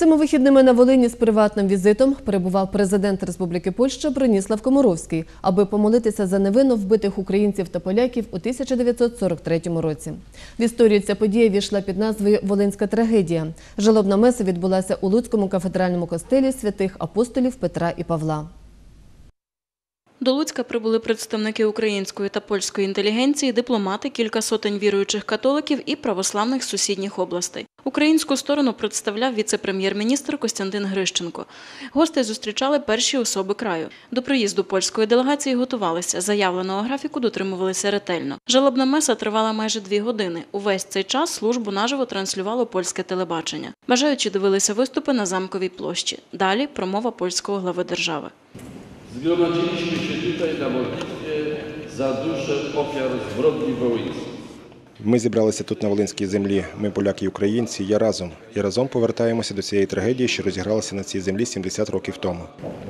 Цими вихідними на Волині з приватним візитом перебував президент Республіки Польща Броніслав Комаровський, аби помолитися за невинно вбитих українців та поляків у 1943 році. В історію ця подія війшла під назвою Волинська трагедія. Жалобна меса відбулася у Луцькому кафедральному костелі святих апостолів Петра і Павла. До Луцька прибули представники української та польської інтелігенції, дипломати, кілька сотень віруючих католиків і православних сусідніх областей. Українську сторону представляв віце-прем'єр-міністр Костянтин Грищенко. Гостей зустрічали перші особи краю. До приїзду польської делегації готувалися. Заявленого графіку дотримувалися ретельно. Жалобна меса тривала майже дві години. Увесь цей час службу наживо транслювало польське телебачення. Бажаючі дивилися виступи на замковій площі. Далі промова польського глави держави. Zgromadziliśmy się tutaj na modlitwie za duszę ofiar zbrodni wołyńskiej. Ми зібралися тут на Волинській землі. Ми поляки і українці. Я разом. І разом повертаємося до цієї трагедії, що розігралася на цій землі 70 rokів тому.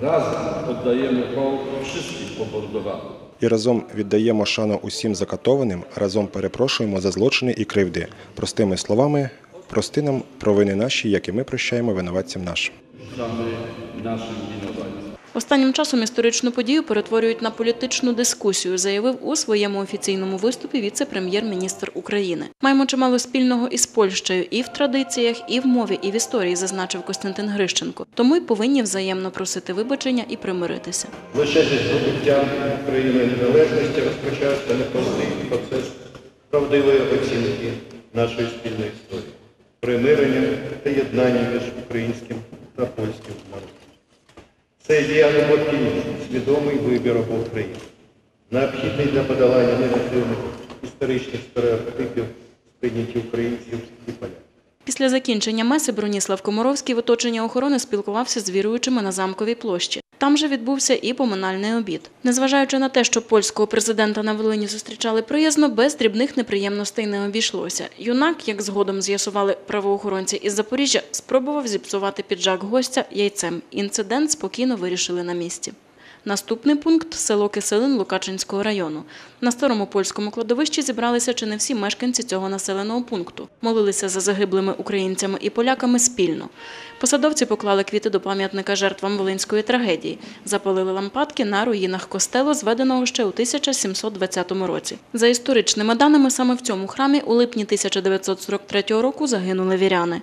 Razem oddajemy hołd wszystkim pomordowanym. І разом віддаємо шану усім закатованим, разом перепрошуємо за злочини і кривди. Простими словами, прости нам провини наші, як і ми прощаємо винуватцям нашим. Останнім часом історичну подію перетворюють на політичну дискусію, заявив у своєму офіційному виступі віце-прем'єр-міністр України. Маємо чимало спільного із Польщею і в традиціях, і в мові, і в історії, зазначив Костянтин Грищенко. Тому й повинні взаємно просити вибачення і примиритися. Лише зі здобуттям України незалежності розпочався непростий процес правдивої оцінки нашої спільної історії, примирення та єднання між українським та польським народом. Це є глибокий свідомий вибір обох країн, необхідний для подолання негативних історичних стереотипів, сприйняті українців і поляків. Після закінчення меси Броніслав Комаровський в оточенні охорони спілкувався з віруючими на замковій площі. Там же відбувся і поминальний обід. Незважаючи на те, що польського президента на Волині зустрічали приязно, без дрібних неприємностей не обійшлося. Юнак, як згодом з'ясували правоохоронці із Запоріжжя, спробував зіпсувати піджак гостя яйцем. Інцидент спокійно вирішили на місці. Наступний пункт село Киселин Лукачинського району. На старому польському кладовищі зібралися чи не всі мешканці цього населеного пункту. Молилися за загиблими українцями і поляками спільно. Посадовці поклали квіти до пам'ятника жертвам волинської трагедії, запалили лампадки на руїнах костелу, зведеного ще у 1720 році. За історичними даними, саме в цьому храмі у липні 1943 року загинули віряни.